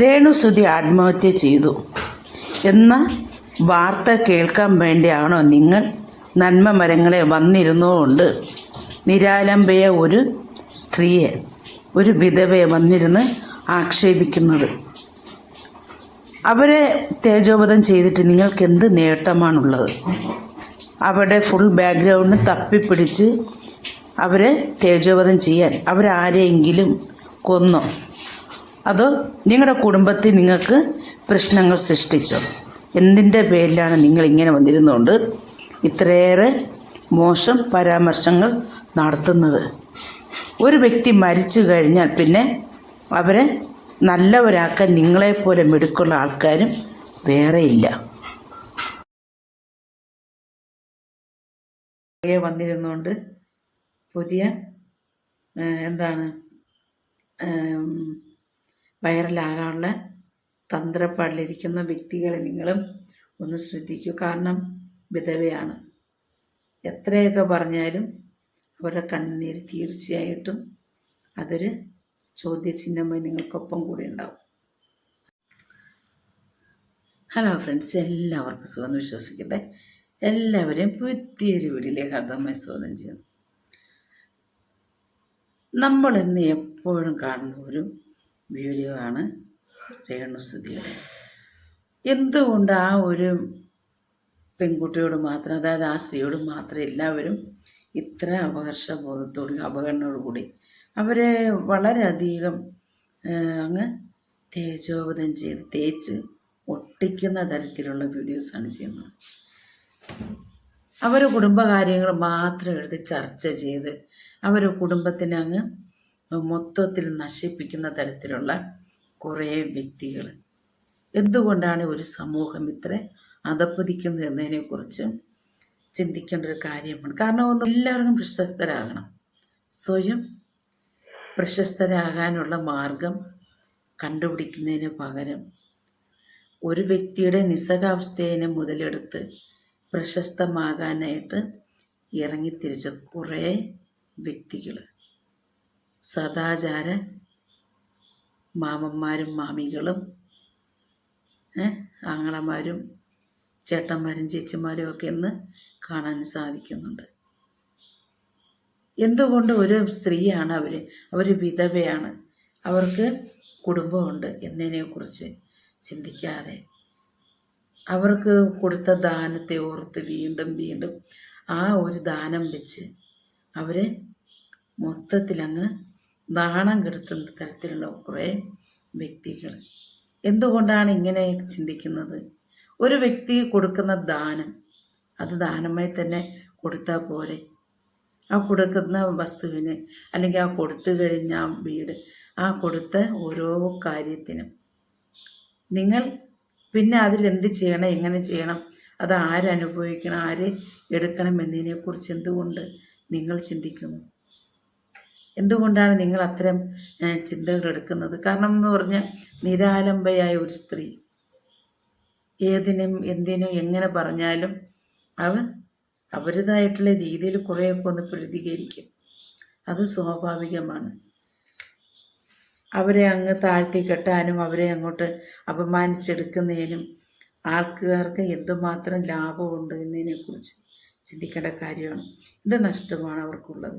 രേണുസുതി ആത്മഹത്യ ചെയ്തു. എന്ന വാർത്ത കേൾക്കാൻ വേണ്ടിയാണോ നിങ്ങൾ നന്മ മരങ്ങളെ വന്നിരുന്നുകൊണ്ട് നിരാലംബയ ഒരു സ്ത്രീയെ ഒരു വിധവയെ വന്നിരുന്ന് ആക്ഷേപിക്കുന്നത്. അവരെ തേജോവധം ചെയ്തിട്ട് നിങ്ങൾക്ക് എന്ത് നേട്ടമാണുള്ളത്? അവരുടെ ഫുൾ ബാക്ക്ഗ്രൗണ്ട് തപ്പിപ്പിടിച്ച് അവരെ തേജോവധം ചെയ്യാൻ അവരാരെയെങ്കിലും കൊന്നോ? അതോ നിങ്ങളുടെ കുടുംബത്തിൽ നിങ്ങൾക്ക് പ്രശ്നങ്ങൾ സൃഷ്ടിച്ചോ? എന്തിന്റെ പേരിലാണ് നിങ്ങൾ ഇങ്ങനെ വന്നിരുന്നുകൊണ്ട് ഇത്രയേറെ മോശം പരാമർശങ്ങൾ നടത്തുന്നത്? ഒരു വ്യക്തി മരിച്ചു കഴിഞ്ഞാൽ പിന്നെ അവരെ നല്ലവരാക്കാൻ നിങ്ങളെപ്പോലെ മിടുക്കുള്ള ആൾക്കാരും വേറെയില്ല. വന്നിരുന്നുകൊണ്ട് പുതിയ എന്താണ് വൈറലാകാനുള്ള തന്ത്രപ്പാടിലിരിക്കുന്ന വ്യക്തികളെ നിങ്ങളും ഒന്ന് ശ്രദ്ധിക്കൂ. കാരണം വിധവയാണ്. എത്രയൊക്കെ പറഞ്ഞാലും അവരുടെ കണ്ണീര് തീർച്ചയായിട്ടും അതൊരു ചോദ്യചിഹ്നമായി നിങ്ങൾക്കൊപ്പം കൂടി ഉണ്ടാവും. ഹലോ ഫ്രണ്ട്സ് എല്ലാവർക്കും സുഖം വിശ്വസിക്കട്ടെ. എല്ലാവരെയും പുതിയൊരു വീട്ടിലേക്ക് അർദ്ധമായി സ്വാഗതം ചെയ്യുന്നു. നമ്മൾ ഇന്ന് എപ്പോഴും കാണുന്ന ഒരു വീഡിയോ ആണ് രേണുസ്തുതിയുടെ എന്തുകൊണ്ട് ആ ഒരു പെൺകുട്ടിയോട് മാത്രം അതായത് ആ സ്ത്രീയോട് മാത്രം എല്ലാവരും ഇത്ര അപകർഷബോധത്തോടു അപകടനോടു കൂടി അവരെ വളരെയധികം അങ്ങ് തേജോവധം ചെയ്ത് തേച്ച് ഒട്ടിക്കുന്ന തരത്തിലുള്ള വീഡിയോസാണ് ചെയ്യുന്നത്. അവർ കുടുംബകാര്യങ്ങൾ മാത്രം എടുത്ത് ചർച്ച ചെയ്ത് അവർ കുടുംബത്തിനെ അങ്ങ് മൊത്തത്തിൽ നശിപ്പിക്കുന്ന തരത്തിലുള്ള കുറേ വ്യക്തികൾ. എന്തുകൊണ്ടാണ് ഒരു സമൂഹം ഇത്ര അധപ്പതിക്കുന്നത് എന്നതിനെക്കുറിച്ച് ചിന്തിക്കേണ്ട ഒരു കാര്യമാണ്. കാരണം ഒന്ന് എല്ലാവർക്കും പ്രശസ്തരാകണം. സ്വയം പ്രശസ്തരാകാനുള്ള മാർഗം കണ്ടുപിടിക്കുന്നതിന് പകരം ഒരു വ്യക്തിയുടെ നിസ്സഹാവസ്ഥയെ മുതലെടുത്ത് പ്രശസ്തമാകാനായിട്ട് ഇറങ്ങിത്തിരിച്ച കുറേ വ്യക്തികൾ. സദാചാര മാമന്മാരും മാമികളും ആങ്ങളമാരും ചേട്ടന്മാരും ചേച്ചിമാരും ഒക്കെ ഇന്ന് കാണാൻ സാധിക്കുന്നുണ്ട്. എന്തുകൊണ്ട് ഒരു സ്ത്രീയാണ് അവർ അവർ വിധവയാണ്. അവർക്ക് കുടുംബമുണ്ട് എന്നതിനെക്കുറിച്ച് ചിന്തിക്കാതെ. അവർക്ക് കൊടുത്ത ദാനത്തെ ഓർത്ത് വീണ്ടും വീണ്ടും ആ ഒരു ദാനം വെച്ച് അവരെ മൊത്തത്തിലങ്ങ് നാണം കെടുത്തുന്ന തരത്തിലുള്ള കുറേ വ്യക്തികൾ. എന്തുകൊണ്ടാണ് ഇങ്ങനെ ചിന്തിക്കുന്നത്? ഒരു വ്യക്തി കൊടുക്കുന്ന ദാനം അത് ദാനമായി തന്നെ കൊടുത്താൽ പോരെ. ആ കൊടുക്കുന്ന വസ്തുവിന് അല്ലെങ്കിൽ ആ കൊടുത്തു കഴിഞ്ഞ ആ വീട് ആ കൊടുത്ത ഓരോ കാര്യത്തിനും. നിങ്ങൾ പിന്നെ അതിൽ എന്ത് ചെയ്യണം എങ്ങനെ ചെയ്യണം അത് ആരനുഭവിക്കണം ആര് എടുക്കണം എന്നതിനെക്കുറിച്ച് എന്തുകൊണ്ട് നിങ്ങൾ ചിന്തിക്കുന്നു? എന്തുകൊണ്ടാണ് നിങ്ങൾ അത്തരം ചിന്തകൾ എടുക്കുന്നത്? കാരണം എന്ന് പറഞ്ഞാൽ നിരാലംബയായ ഒരു സ്ത്രീ. ഏതിനും എന്തിനും എങ്ങനെ പറഞ്ഞാലും അവർ അവരുടേതായിട്ടുള്ള രീതിയിൽ കുറേയൊക്കെ ഒന്ന് പ്രതികരിക്കും. അത് സ്വാഭാവികമാണ്. അവരെ അങ്ങ് താഴ്ത്തി കെട്ടാനും അവരെ അങ്ങോട്ട് അപമാനിച്ചെടുക്കുന്നതിനും ആൾക്കാർക്ക് എന്തുമാത്രം ലാഭമുണ്ട് എന്നതിനെക്കുറിച്ച് ചിന്തിക്കേണ്ട കാര്യമാണ്. ഇത് നഷ്ടമാണ് അവർക്കുള്ളത്.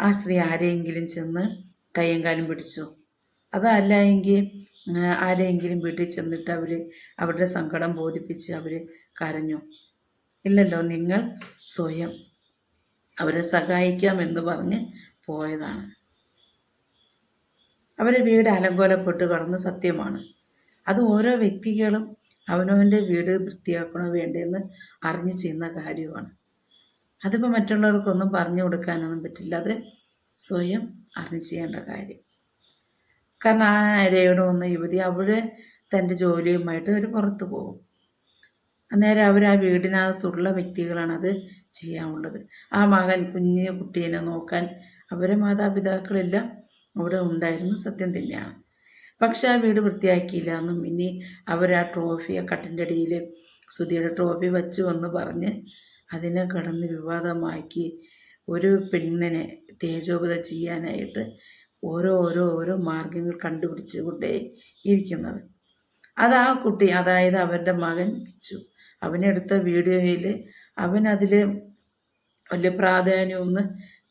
ആ സ്ത്രീ ആരെയെങ്കിലും ചെന്ന് കയ്യും കാലും പിടിച്ചു? അതല്ല എങ്കിൽ ആരെയെങ്കിലും വീട്ടിൽ ചെന്നിട്ട് അവർ അവരുടെ സങ്കടം ബോധിപ്പിച്ച് അവർ കരഞ്ഞു? ഇല്ലല്ലോ നിങ്ങൾ സ്വയം അവരെ സഹായിക്കാം എന്ന് പറഞ്ഞ് പോയതാണ്. അവരെ വീട് അലങ്കോലപ്പെട്ട് കടന്ന് സത്യമാണ്. അത് ഓരോ വ്യക്തികളും അവനവന്റെ വീട് വൃത്തിയാക്കണോ വേണ്ടതെന്ന് അറിഞ്ഞ് ചെയ്യുന്ന കാര്യമാണ്. അതിപ്പോൾ മറ്റുള്ളവർക്കൊന്നും പറഞ്ഞു കൊടുക്കാനൊന്നും പറ്റില്ല. അത് സ്വയം അറിഞ്ഞു ചെയ്യേണ്ട കാര്യം. കാരണം ആ രേണു വന്ന യുവതി അവിടെ തന്റെ ജോലിയുമായിട്ട് അവർ പുറത്തു പോകും. അന്നേരം അവർ ആ വീടിനകത്തുള്ള വ്യക്തികളാണ് അത് ചെയ്യാനുള്ളത്. ആ മകൻ കുഞ്ഞു കുട്ടീനെ നോക്കാൻ അവരെ മാതാപിതാക്കളെല്ലാം അവിടെ ഉണ്ടായിരുന്നു സത്യം തന്നെയാണ്. പക്ഷെ ആ വീട് വൃത്തിയാക്കിയില്ല എന്നും ഇനി അവർ ആ ട്രോഫി ആ കട്ടിന്റെ അടിയിൽ സുധിയുടെ ട്രോഫി വച്ചു എന്ന് പറഞ്ഞ് അതിനെ കടന്ന് വിവാദമാക്കി ഒരു പെണ്ണിനെ തേജോപത ചെയ്യാനായിട്ട് ഓരോ ഓരോ ഓരോ മാർഗങ്ങൾ കണ്ടുപിടിച്ച് കൊണ്ടേ ഇരിക്കുന്നത്. അത് ആ കുട്ടി അതായത് അവന്റെ മകൻ കിച്ചു. അവനെടുത്ത വീഡിയോയിൽ അവൻ അതിൽ വലിയ പ്രാധാന്യമൊന്നും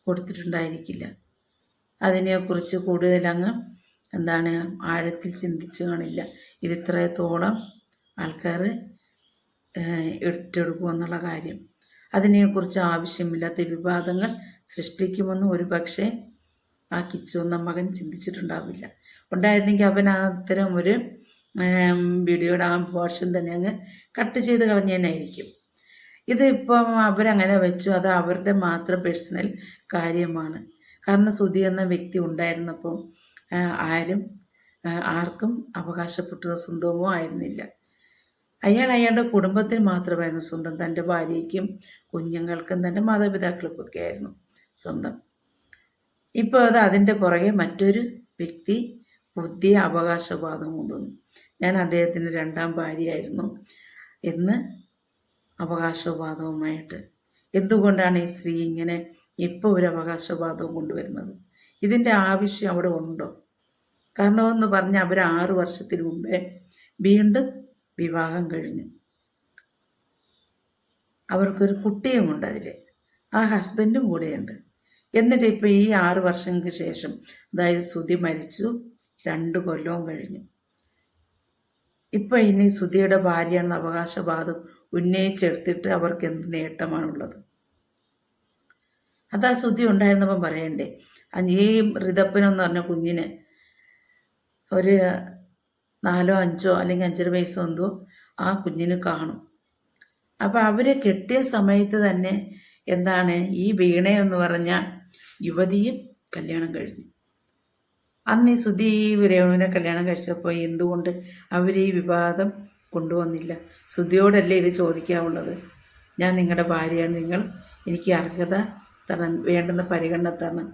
കൊടുത്തിട്ടുണ്ടായിരിക്കില്ല. അതിനെക്കുറിച്ച് കൂടുതലങ്ങ് എന്താണ് ആഴത്തിൽ ചിന്തിച്ചു കാണില്ല. ഇത് ഇത്രത്തോളം ആൾക്കാർ എടുത്തെടുക്കുമെന്നുള്ള കാര്യം. അതിനെക്കുറിച്ച് ആവശ്യമില്ലാത്ത വിവാദങ്ങൾ സൃഷ്ടിക്കുമെന്നും ഒരു പക്ഷേ ആ കിച്ചു എന്ന മകൻ ചിന്തിച്ചിട്ടുണ്ടാവില്ല. ഉണ്ടായിരുന്നെങ്കിൽ അവൻ അത്തരം ഒരു വീഡിയോയുടെ ആ പോർഷൻ തന്നെ അങ്ങ് കട്ട് ചെയ്ത് കളഞ്ഞേനായിരിക്കും. ഇതിപ്പം അവരങ്ങനെ വെച്ചു. അത് അവരുടെ മാത്രം പേഴ്സണൽ കാര്യമാണ്. കാരണം സുധി എന്ന വ്യക്തി ഉണ്ടായിരുന്നപ്പം ആരും ആർക്കും അവകാശപ്പെട്ടതോ സ്വന്തമോ ആയിരുന്നില്ല. അയാൾ അയാളുടെ കുടുംബത്തിന് മാത്രമായിരുന്നു സ്വന്തം തന്റെ ഭാര്യയ്ക്കും കുഞ്ഞുങ്ങൾക്കും തന്റെ മാതാപിതാക്കൾക്കൊക്കെ ആയിരുന്നു സ്വന്തം. ഇപ്പോൾ അത് അതിന്റെ പുറകെ മറ്റൊരു വ്യക്തി പുതിയ അവകാശവാദം കൊണ്ടുവന്നു. ഞാൻ അദ്ദേഹത്തിന്റെ രണ്ടാം ഭാര്യയായിരുന്നു എന്ന് അവകാശവാദവുമായിട്ട്. എന്തുകൊണ്ടാണ് ഈ സ്ത്രീ ഇങ്ങനെ ഇപ്പോൾ ഒരു അവകാശവാദവും കൊണ്ടുവരുന്നത്? ഇതിന്റെ ആവശ്യം അവിടെ ഉണ്ടോ? കാരണമെന്ന് പറഞ്ഞാൽ അവർ ആറു വർഷത്തിന് മുമ്പേ വീണ്ടും വിവാഹം കഴിഞ്ഞു. അവർക്കൊരു കുട്ടിയുമുണ്ട് അതിൽ ആ ഹസ്ബൻഡും കൂടെയുണ്ട്. എന്നിട്ട് ഇപ്പോൾ ഈ ആറു വർഷങ്ങൾക്ക് ശേഷം അതായത് സുധി മരിച്ചു രണ്ട് കൊല്ലവും കഴിഞ്ഞു. ഇപ്പം ഇനി സുധിയുടെ ഭാര്യയാണ് അവകാശവാദം ഉന്നയിച്ചെടുത്തിട്ട് അവർക്ക് എന്ത് നേട്ടമാണുള്ളത്? അതാ സുധി ഉണ്ടായിരുന്നപ്പം പറയണ്ടേ ഈ ഋതപ്പനെന്ന് പറഞ്ഞ കുഞ്ഞിനെ ഒരു നാലോ അഞ്ചോ അല്ലെങ്കിൽ അഞ്ചര വയസ്സോ എന്തോ ആ കുഞ്ഞിന് കാണും. അപ്പം അവരെ കെട്ടിയ സമയത്ത് തന്നെ എന്താണ് ഈ വീണ എന്ന് പറഞ്ഞ യുവതിയും കല്യാണം കഴിഞ്ഞു. അന്ന് ഈ സുധി രേണുവിനെ കല്യാണം കഴിച്ചപ്പോൾ എന്തുകൊണ്ട് അവർ ഈ വിവാദം കൊണ്ടുവന്നില്ല? സുധിയോടല്ലേ ഇത് ചോദിക്കാവുള്ളത്? ഞാൻ നിങ്ങളുടെ ഭാര്യയാണ് നിങ്ങൾ എനിക്ക് അർഹത തരണം വേണ്ടുന്ന പരിഗണന തരണം.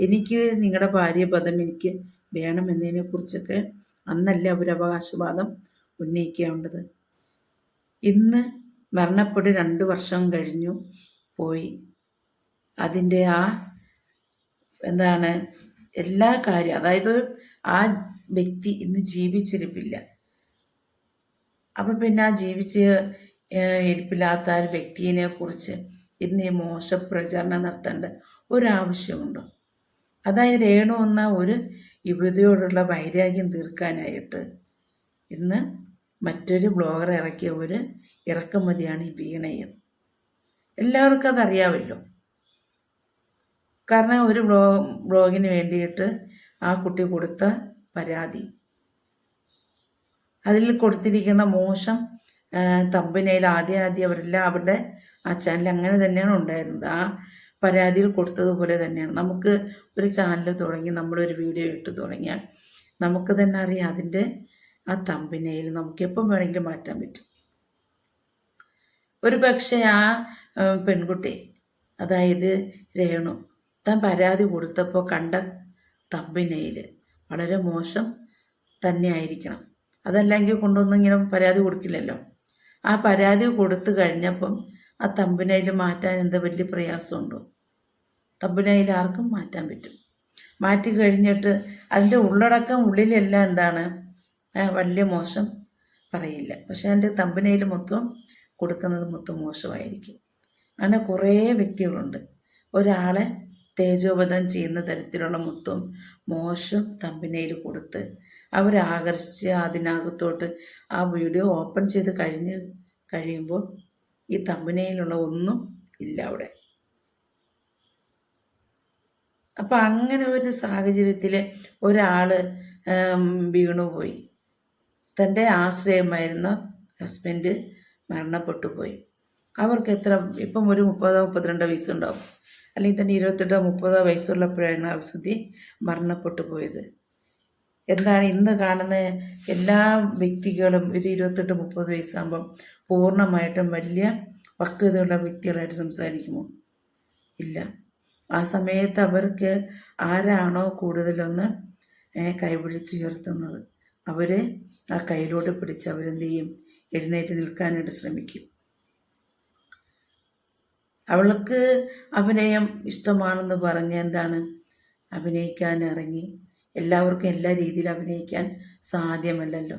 എനിക്ക് നിങ്ങളുടെ ഭാര്യ പദം എനിക്ക് വേണമെന്നതിനെക്കുറിച്ചൊക്കെ അന്നല്ലേ അവർ അവകാശവാദം ഉന്നയിക്കേണ്ടത്. ഇന്ന് മരണപ്പെട്ട് രണ്ട് വർഷം കഴിഞ്ഞു പോയി. അതിന്റെ ആ എന്താണ് എല്ലാ കാര്യം അതായത് ആ വ്യക്തി ഇന്ന് ജീവിച്ചിരിപ്പില്ല. അപ്പം പിന്നെ ആ ജീവിച്ച് ഇരിപ്പില്ലാത്ത ആ വ്യക്തിയെ കുറിച്ച് ഇന്ന് ഈ മോശ പ്രചരണം നടത്തേണ്ട ഒരാവശ്യമുണ്ടോ? അതായത് രേണു എന്ന ഒരു യുവതിയോടുള്ള വൈരാഗ്യം തീർക്കാനായിട്ട് ഇന്ന് മറ്റൊരു ബ്ലോഗർ ഇറക്കിയ ഒരു ഇറക്കുമതിയാണ് ഈ വീണയും. എല്ലാവർക്കും അതറിയാമല്ലോ. കാരണം ഒരു ബ്ലോ ബ്ലോഗിന് വേണ്ടിയിട്ട് ആ കുട്ടി കൊടുത്ത പരാതി. അതിൽ കൊടുത്തിരിക്കുന്ന മോശം തമ്പനയിൽ ആദ്യം ആദ്യം അവരെല്ലാം അവരുടെ ആ ചാനൽ അങ്ങനെ തന്നെയാണ് ഉണ്ടായിരുന്നത്. ആ പരാതിയിൽ കൊടുത്തതുപോലെ തന്നെയാണ്. നമുക്ക് ഒരു ചാനൽ തുടങ്ങി നമ്മളൊരു വീഡിയോ ഇട്ട് തുടങ്ങിയാൽ നമുക്ക് തന്നെ അറിയാം അതിന്റെ ആ തമ്പിനയിൽ നമുക്ക് എപ്പം വേണമെങ്കിലും മാറ്റാൻ പറ്റും. ഒരു പക്ഷേ ആ പെൺകുട്ടി അതായത് രേണു താൻ പരാതി കൊടുത്തപ്പോൾ കണ്ട തമ്പിനയിൽ വളരെ മോശം തന്നെ ആയിരിക്കണം. അതല്ലെങ്കിൽ കൊണ്ടുവന്ന് ഇങ്ങനെ പരാതി കൊടുക്കില്ലല്ലോ. ആ പരാതി കൊടുത്തു കഴിഞ്ഞപ്പം ആ തമ്പിനയിൽ മാറ്റാൻ എന്താ വലിയ പ്രയാസമുണ്ടോ? തമ്പിനയിൽ ആർക്കും മാറ്റാൻ പറ്റും. മാറ്റി കഴിഞ്ഞിട്ട് അതിന്റെ ഉള്ളടക്കം ഉള്ളിലെല്ലാം എന്താണ്? വലിയ മോശം പറയില്ല. പക്ഷേ അതിന്റെ തമ്പനയിൽ മൊത്തം കൊടുക്കുന്നത് മൊത്തം മോശമായിരിക്കും. അങ്ങനെ കുറേ വ്യക്തികളുണ്ട്. ഒരാളെ തേജോപതം ചെയ്യുന്ന തരത്തിലുള്ള മൊത്തം മോശം തമ്പനയിൽ കൊടുത്ത് അവരെ ആകർഷിച്ച് അതിനകത്തോട്ട് ആ വീഡിയോ ഓപ്പൺ ചെയ്ത് കഴിഞ്ഞ് കഴിയുമ്പോൾ ഈ തമ്പനയിലുള്ള ഒന്നും ഇല്ല അവിടെ. അപ്പം അങ്ങനെ ഒരു സാഹചര്യത്തിൽ ഒരാൾ വീണുപോയി തന്റെ ആശ്രയമായിരുന്ന ഹസ്ബൻഡ് മരണപ്പെട്ടു പോയി. അവർക്ക് എത്ര ഇപ്പം ഒരു മുപ്പതോ മുപ്പത്തിരണ്ടോ വയസ്സുണ്ടാവും. അല്ലെങ്കിൽ തന്നെ ഇരുപത്തെട്ടോ മുപ്പതോ വയസ്സുള്ളപ്പോഴാണ് അവസുദ്ധി മരണപ്പെട്ടു പോയത്. എന്താണ് ഇന്ന് കാണുന്ന എല്ലാ വ്യക്തികളും ഒരു ഇരുപത്തെട്ട് മുപ്പത് വയസ്സാകുമ്പം പൂർണമായിട്ടും വലിയ പക്വതയുള്ള വ്യക്തികളായിട്ട് സംസാരിക്കുമോ? ഇല്ല. ആ സമയത്ത് അവർക്ക് ആരാണോ കൂടുതലൊന്ന് കൈപിടിച്ചുയർത്തുന്നത്. അവരെ ആ കയ്യിലോട്ട് പിടിച്ച് അവരെന്ത് ചെയ്യും എഴുന്നേറ്റ് നിൽക്കാനായിട്ട് ശ്രമിക്കും. അവൾക്ക് അഭിനയം ഇഷ്ടമാണെന്ന് പറഞ്ഞ് എന്താണ്? അഭിനയിക്കാൻ ഇറങ്ങി. എല്ലാവർക്കും എല്ലാ രീതിയിലും അഭിനയിക്കാൻ സാധ്യമല്ലല്ലോ.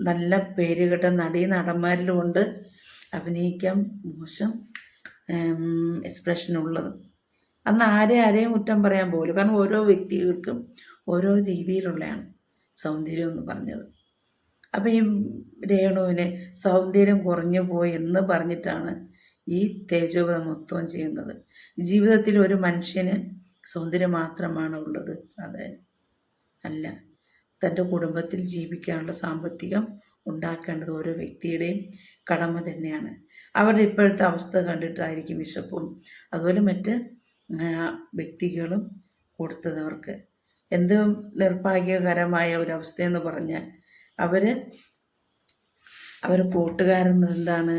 നല്ല പേരുകെട്ട നടീ നടന്മാരിലും ഉണ്ട് അഭിനയിക്കാൻ മോശം. എക്സ്പ്രഷൻ ഉള്ളത്. അന്ന് ആരെ ആരെയും കുറ്റം പറയാൻ പോകില്ല കാരണം ഓരോ വ്യക്തികൾക്കും ഓരോ രീതിയിലുള്ളതാണ് സൗന്ദര്യം എന്ന് പറഞ്ഞത്. അപ്പം ഈ രേണുവിന് സൗന്ദര്യം കുറഞ്ഞു പോയി എന്ന് പറഞ്ഞിട്ടാണ് ഈ തേജോവധ മൊത്തം ചെയ്യുന്നത്. ജീവിതത്തിൽ ഒരു മനുഷ്യന് സൗന്ദര്യം മാത്രമാണ് ഉള്ളത്. അത് അല്ല. തന്റെ കുടുംബത്തിൽ ജീവിക്കാനുള്ള സാമ്പത്തികം ഉണ്ടാക്കേണ്ടത് ഓരോ വ്യക്തിയുടെയും കടമ തന്നെയാണ്. അവരുടെ ഇപ്പോഴത്തെ അവസ്ഥ കണ്ടിട്ടായിരിക്കും വിശപ്പും. അതുപോലെ മറ്റ് വ്യക്തികളും കൊടുത്തത് അവർക്ക്. എന്ത് നിർഭാഗ്യകരമായ ഒരവസ്ഥയെന്ന് പറഞ്ഞാൽ അവർ അവർ കൂട്ടുകാരെന്ന് എന്താണ്?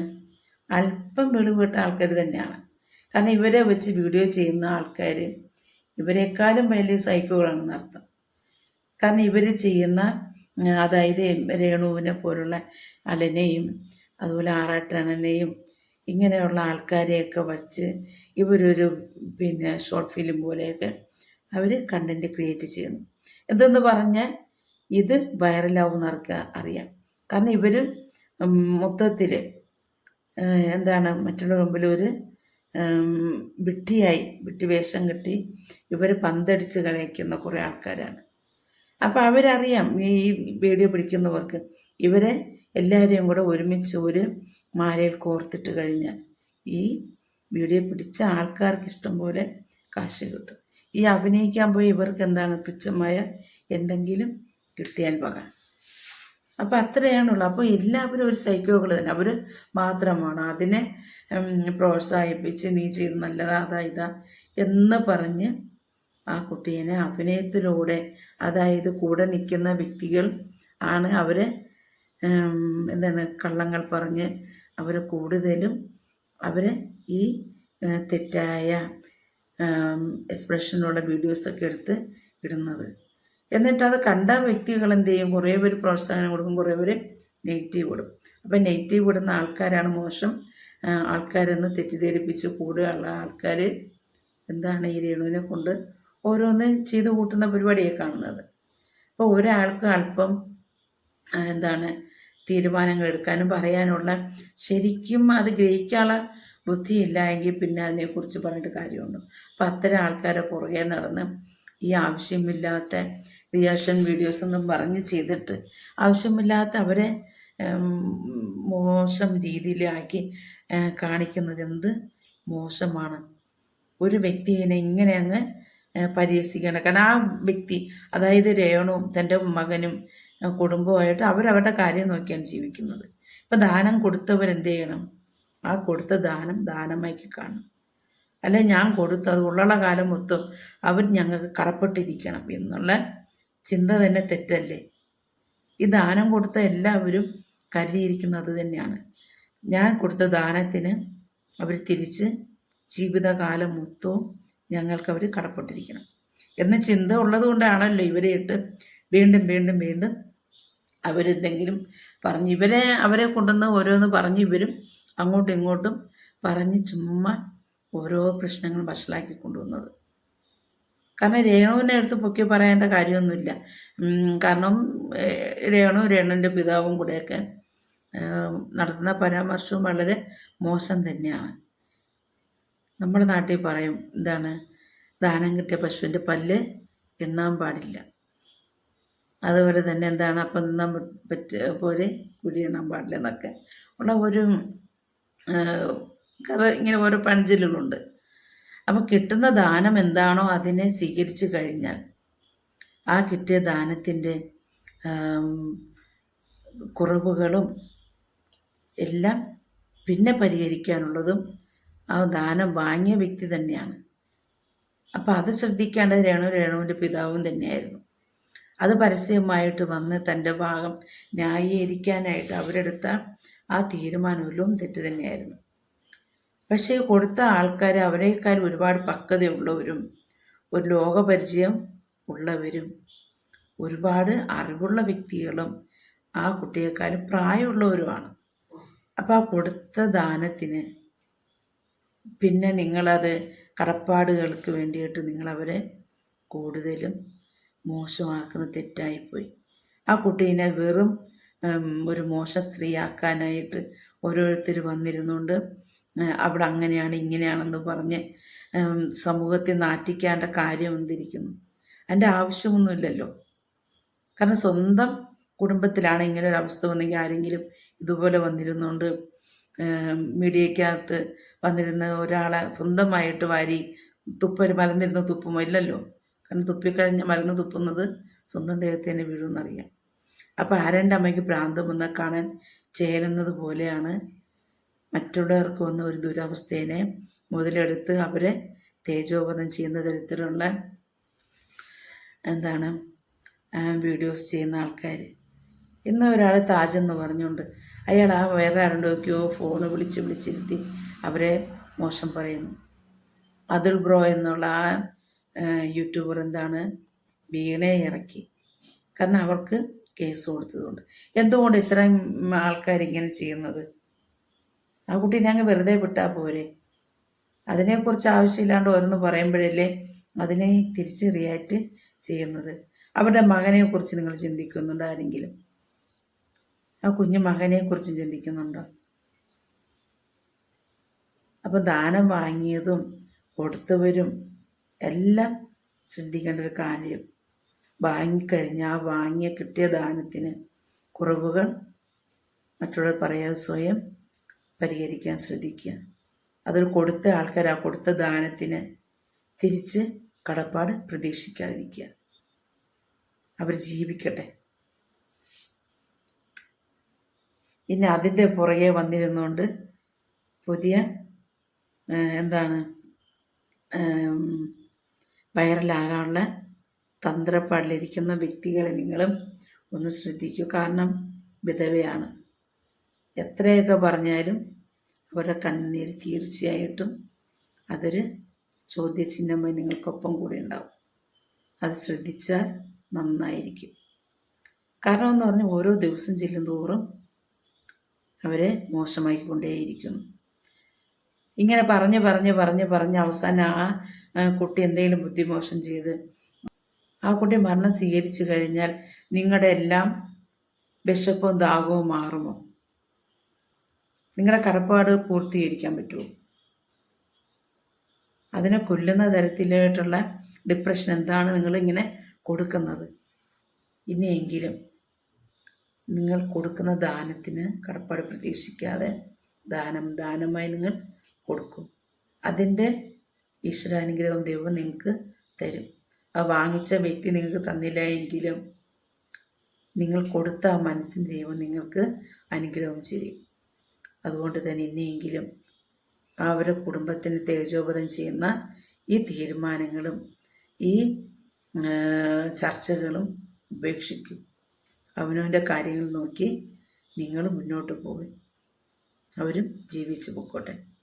അല്പം വെളിവിട്ട ആൾക്കാർ തന്നെയാണ്. കാരണം ഇവരെ വെച്ച് വീഡിയോ ചെയ്യുന്ന ആൾക്കാർ ഇവരെക്കാളും വലിയ സൈക്കോകളാണെന്ന് അർത്ഥം കാരണം ഇവർ ചെയ്യുന്ന അതായത് രേണുവിനെ പോലുള്ള അലനെയും അതുപോലെ ആറാട്ടണനെയും ഇങ്ങനെയുള്ള ആൾക്കാരെയൊക്കെ വച്ച് ഇവരൊരു പിന്നെ ഷോർട്ട് ഫിലിം പോലെയൊക്കെ അവർ കണ്ടന്റ് ക്രിയേറ്റ് ചെയ്യുന്നു. എന്തെന്ന് പറഞ്ഞാൽ ഇത് വൈറലാവുന്നവർക്ക് അറിയാം. കാരണം ഇവർ മൊത്തത്തിൽ എന്താണ് മറ്റുള്ള മുമ്പിൽ ഒരു വിട്ടിയായി വിട്ടി വേഷം കെട്ടി ഇവർ പന്തടിച്ച് കളിക്കുന്ന കുറേ ആൾക്കാരാണ്. അപ്പോൾ അവരറിയാം ഈ വീഡിയോ പിടിക്കുന്നവർക്ക്. ഇവരെ എല്ലാവരെയും കൂടെ ഒരുമിച്ച് ഒരു മാലയിൽ കോർത്തിട്ട് കഴിഞ്ഞാൽ ഈ വീഡിയോ പിടിച്ച ആൾക്കാർക്ക് ഇഷ്ടം പോലെ കാശ് കിട്ടും. ഈ അഭിനയിക്കാൻ പോയി ഇവർക്ക് എന്താണ് തുച്ഛമായ എന്തെങ്കിലും കിട്ടിയാൽ പക അപ്പോൾ അത്രയാണുള്ളൂ. അപ്പോൾ എല്ലാവരും ഒരു സൈക്കോകൾ തന്നെ. അവർ മാത്രമാണ്. അതിനെ പ്രോത്സാഹിപ്പിച്ച് നീ ചെയ്ത് നല്ലതാ അതാ ഇതാ എന്ന് പറഞ്ഞ് ആ കുട്ടീനെ അഭിനയത്തിലൂടെ അതായത് കൂടെ നിൽക്കുന്ന വ്യക്തികൾ ആണ് അവർ എന്താണ് കള്ളങ്ങൾ പറഞ്ഞ് അവർ കൂടുതലും അവരെ ഈ തെറ്റായ എക്സ്പ്രഷനുള്ള വീഡിയോസൊക്കെ എടുത്ത് ഇടുന്നത്. എന്നിട്ട് അത് കണ്ട വ്യക്തികൾ എന്ത് ചെയ്യും? കുറേ പേര് പ്രോത്സാഹനം കൊടുക്കും കുറേ പേര് നെഗറ്റീവ് ഇടും. അപ്പം നെഗറ്റീവ് ഇടുന്ന ആൾക്കാരാണ് മോശം. ആൾക്കാരെന്ന് തെറ്റിദ്ധരിപ്പിച്ച് കൂടെയുള്ള ആൾക്കാർ എന്താണ് ഈ രേണുവിനെ കൊണ്ട് ഓരോന്ന് ചെയ്ത് കൂട്ടുന്ന പരിപാടിയെ കാണുന്നത്. അപ്പോൾ ഒരാൾക്ക് അല്പം എന്താണ് തീരുമാനങ്ങൾ എടുക്കാനും പറയാനുള്ള ശരിക്കും അത് ഗ്രഹിക്കാനുള്ള ബുദ്ധിയില്ല എങ്കിൽ പിന്നെ അതിനെക്കുറിച്ച് പറഞ്ഞിട്ട് കാര്യമുണ്ട്. അപ്പം അത്തരം ആൾക്കാരെ പുറകെ നടന്ന് ഈ ആവശ്യമില്ലാത്ത റിയാക്ഷൻ വീഡിയോസ് ഒന്നും പറഞ്ഞ് ചെയ്തിട്ട് ആവശ്യമില്ലാത്ത അവരെ മോശം രീതിയിലാക്കി കാണിക്കുന്നത് എന്ത് മോശമാണ്. ഒരു വ്യക്തിയെ ഇങ്ങനെ അങ്ങ് പരിഹസിക്കണം കാരണം ആ വ്യക്തി അതായത് രേണുവും തന്റെ മകനും കുടുംബമായിട്ട് അവരവരുടെ കാര്യം നോക്കിയാണ് ജീവിക്കുന്നത്. ഇപ്പം ദാനം കൊടുത്തവരെന്ത് ചെയ്യണം? ആ കൊടുത്ത ദാനം ദാനമാക്കി കാണണം അല്ലെ ഞാൻ കൊടുത്തു അത് ഉള്ള കാലം മൊത്തം അവർ ഞങ്ങൾക്ക് കടപ്പെട്ടിരിക്കണം എന്നുള്ള ചിന്ത തന്നെ തെറ്റല്ലേ? ഈ ദാനം കൊടുത്ത എല്ലാവരും കരുതിയിരിക്കുന്നത് തന്നെയാണ്. ഞാൻ കൊടുത്ത ദാനത്തിന് അവർ തിരിച്ച് ജീവിതകാലം മൊത്തവും ഞങ്ങൾക്ക് അവർ കടപ്പെട്ടിരിക്കണം. എന്ന ചിന്ത ഉള്ളത് കൊണ്ടാണല്ലോ ഇവരെ ഇട്ട് വീണ്ടും വീണ്ടും വീണ്ടും അവരെന്തെങ്കിലും പറഞ്ഞ് ഇവരെ അവരെ കൊണ്ടുവന്ന് ഓരോന്ന് പറഞ്ഞ് ഇവരും അങ്ങോട്ടും ഇങ്ങോട്ടും പറഞ്ഞ് ചുമ്മാ ഓരോ പ്രശ്നങ്ങൾ വഷളാക്കി കൊണ്ടുവന്നത്. കാരണം രേണുവിനെ എടുത്ത് പൊക്കി പറയേണ്ട കാര്യമൊന്നുമില്ല. കാരണം രേണു രേണുവിന്റെ പിതാവും കൂടെയൊക്കെ നടത്തുന്ന പരാമർശവും വളരെ മോശം തന്നെയാണ്. നമ്മുടെ നാട്ടിൽ പറയും എന്താണ് ദാനം കിട്ടിയ പശുവിന്റെ പല്ല് എണ്ണാൻ പാടില്ല. അതുപോലെ തന്നെ എന്താണ് അപ്പം തിന്നാൻ പറ്റ പോലെ കുഴിയെണ്ണാൻ പാടില്ല എന്നൊക്കെ. ഉള്ള ഒരു കഥ ഇങ്ങനെ ഓരോ പഴഞ്ചൊല്ലുകളുണ്ട് അപ്പം കിട്ടുന്ന ദാനം എന്താണോ അതിനെ സ്വീകരിച്ചു കഴിഞ്ഞാൽ ആ കിട്ടിയ ദാനത്തിന്റെ കുറവുകളും എല്ലാം പിന്നെ പരിഹരിക്കാനുള്ളതും ആ ദാനം വാങ്ങിയ വ്യക്തി തന്നെയാണ്. അപ്പം അത് ശ്രദ്ധിക്കേണ്ടത് രേണു രേണുവിന്റെ പിതാവും തന്നെയായിരുന്നു. അത് പരസ്യമായിട്ട് വന്ന് തന്റെ ഭാഗം ന്യായീകരിക്കാനായിട്ട് അവരെടുത്ത ആ തീരുമാനമെല്ലാം തെറ്റ് തന്നെയായിരുന്നു. പക്ഷേ കൊടുത്ത ആൾക്കാർ അവരേക്കാൾ ഒരുപാട് പക്വതയുള്ളവരും ഒരു ലോകപരിചയം ഉള്ളവരും ഒരുപാട് അറിവുള്ള വ്യക്തികളും ആ കുട്ടിയെക്കാളും പ്രായമുള്ളവരുമാണ്. അപ്പോൾ ആ കൊടുത്ത ദാനത്തിന് പിന്നെ നിങ്ങളത് കടപ്പാടുകൾക്ക് വേണ്ടിയിട്ട് നിങ്ങളവരെ കൂടുതലും മോശമാക്കുന്ന തെറ്റായിപ്പോയി. ആ കുട്ടീനെ വെറും ഒരു മോശ സ്ത്രീയാക്കാനായിട്ട് ഓരോരുത്തർ വന്നിരുന്നുകൊണ്ട് അവിടെ അങ്ങനെയാണ് ഇങ്ങനെയാണെന്ന് പറഞ്ഞ് സമൂഹത്തെ നാറ്റിക്കേണ്ട കാര്യം എന്തിരിക്കുന്നു അതിന്റെ ആവശ്യമൊന്നുമില്ലല്ലോ. കാരണം സ്വന്തം കുടുംബത്തിലാണ് ഇങ്ങനെ ഒരു അവസ്ഥ വന്നെങ്കിൽ ആരെങ്കിലും ഇതുപോലെ വന്നിരുന്നുകൊണ്ട് മീഡിയക്കകത്ത് വന്നിരുന്ന ഒരാളെ സ്വന്തമായിട്ട് വാരി തുപ്പൽ മലന്നിരുന്ന് തുപ്പുമോ? ഇല്ലല്ലോ. കാരണം തുപ്പിക്കഴിഞ്ഞ് മലന്ന് തുപ്പുന്നത് സ്വന്തം ദേഹത്ത് തന്നെ വീഴുമെന്നറിയാം. അപ്പോൾ ആരന്റെ അമ്മയ്ക്ക് ഭ്രാന്ത് വന്ന് കാണാൻ ചേരുന്നത് പോലെയാണ് മറ്റുള്ളവർക്ക് വന്ന ഒരു ദുരവസ്ഥേനെ മുതലെടുത്ത് അവരെ തേജോപതം ചെയ്യുന്ന തരത്തിലുള്ള എന്താണ് വീഡിയോസ് ചെയ്യുന്ന ആൾക്കാർ ഇന്ന് ഒരാൾ താജെന്ന് പറഞ്ഞുകൊണ്ട് അയാൾ ആ വേറെ ആരുണ്ടൊക്കെയോ ഫോണ് വിളിച്ച് വിളിച്ചിരുത്തി അവരെ മോശം പറയുന്നു. അതുൽ ബ്രോ എന്നുള്ള ആ യൂട്യൂബർ എന്താണ്? വീണെ ഇറക്കി. കാരണം അവർക്ക് കേസ് കൊടുത്തതുകൊണ്ട്. എന്തുകൊണ്ട് ഇത്രയും ആൾക്കാർ ഇങ്ങനെ ചെയ്യുന്നത്? ആ കുട്ടീനെ അങ്ങ് വെറുതെ വിട്ടാൽ പോരെ? അതിനെക്കുറിച്ച് ആവശ്യമില്ലാണ്ട് ഓരോന്ന് പറയുമ്പോഴല്ലേ അതിനെ തിരിച്ച് റിയാക്റ്റ് ചെയ്യുന്നത്? അവരുടെ മകനെക്കുറിച്ച് നിങ്ങൾ ചിന്തിക്കുന്നുണ്ടോ ആരെങ്കിലും? ആ കുഞ്ഞു മകനെക്കുറിച്ചും ചിന്തിക്കുന്നുണ്ട്? അപ്പം ദാനം വാങ്ങിയതും കൊടുത്തവരും എല്ലാം ശ്രദ്ധിക്കേണ്ട ഒരു കാര്യം. വാങ്ങിക്കഴിഞ്ഞാൽ ആ വാങ്ങിയ കിട്ടിയ ദാനത്തിന് കുറവുകൾ മറ്റുള്ളവർ പറയാതെ സ്വയം പരിഹരിക്കാൻ ശ്രദ്ധിക്കുക. അതൊരു കൊടുത്ത ആൾക്കാർ ആ കൊടുത്ത ദാനത്തിന് തിരിച്ച് കടപ്പാട് പ്രതീക്ഷിക്കാതിരിക്കുക. അവർ ജീവിക്കട്ടെ. ഇനി അതിന്റെ പുറകെ വന്നിരുന്നുകൊണ്ട് പുതിയ എന്താണ് വൈറലാകാനുള്ള തന്ത്രപ്പാടിലിരിക്കുന്ന വ്യക്തികളെ നിങ്ങളും ഒന്ന് ശ്രദ്ധിക്കൂ. കാരണം വിധവയാണ്. എത്രയൊക്കെ പറഞ്ഞാലും അവരുടെ കണ്ണീർ തീർച്ചയായിട്ടും അതൊരു ചോദ്യചിഹ്നമായി നിങ്ങൾക്കൊപ്പം കൂടെ ഉണ്ടാവും. അത് ശ്രദ്ധിച്ചാൽ നന്നായിരിക്കും. കാരണം എന്ന് പറഞ്ഞാൽ ഓരോ ദിവസം ചെല്ലും തോറും അവരെ മോശമാക്കിക്കൊണ്ടേയിരിക്കുന്നു ഇങ്ങനെ പറഞ്ഞ് പറഞ്ഞ് പറഞ്ഞ് പറഞ്ഞ് അവസാനം ആ കുട്ടി എന്തെങ്കിലും ബുദ്ധിമോശം ചെയ്ത് ആ കുട്ടി മരണം സ്വീകരിച്ചു കഴിഞ്ഞാൽ നിങ്ങളുടെ എല്ലാം വിശപ്പും ദാഹവും മാറുമോ? നിങ്ങളുടെ കടപ്പാട് പൂർത്തീകരിക്കാൻ പറ്റുമോ? അതിനെ കൊല്ലുന്ന തരത്തിലായിട്ടുള്ള ഡിപ്രഷൻ എന്താണ് നിങ്ങളിങ്ങനെ കൊടുക്കുന്നത്? ഇനിയെങ്കിലും നിങ്ങൾ കൊടുക്കുന്ന ദാനത്തിന് കടപ്പാട് പ്രതീക്ഷിക്കാതെ ദാനം ദാനമായി നിങ്ങൾ കൊടുക്കും. അതിന്റെ ഈശ്വരാനുഗ്രഹം ദൈവം നിങ്ങൾക്ക് തരും. ആ വാങ്ങിച്ച വ്യക്തി നിങ്ങൾക്ക് തന്നില്ല എങ്കിലും നിങ്ങൾ കൊടുത്ത ആ മനസ്സിന് ദൈവം നിങ്ങൾക്ക് അനുഗ്രഹം ചെയ്യും. അതുകൊണ്ട് തന്നെ ഇനിയെങ്കിലും അവരുടെ കുടുംബത്തിന് തേജോപതം ചെയ്യുന്ന ഈ തീരുമാനങ്ങളും ഈ ചർച്ചകളും ഉപേക്ഷിക്കും. അവനവന്റെ കാര്യങ്ങൾ നോക്കി നിങ്ങൾ മുന്നോട്ട് പോകും അവരും ജീവിച്ചു പൊക്കോട്ടെ.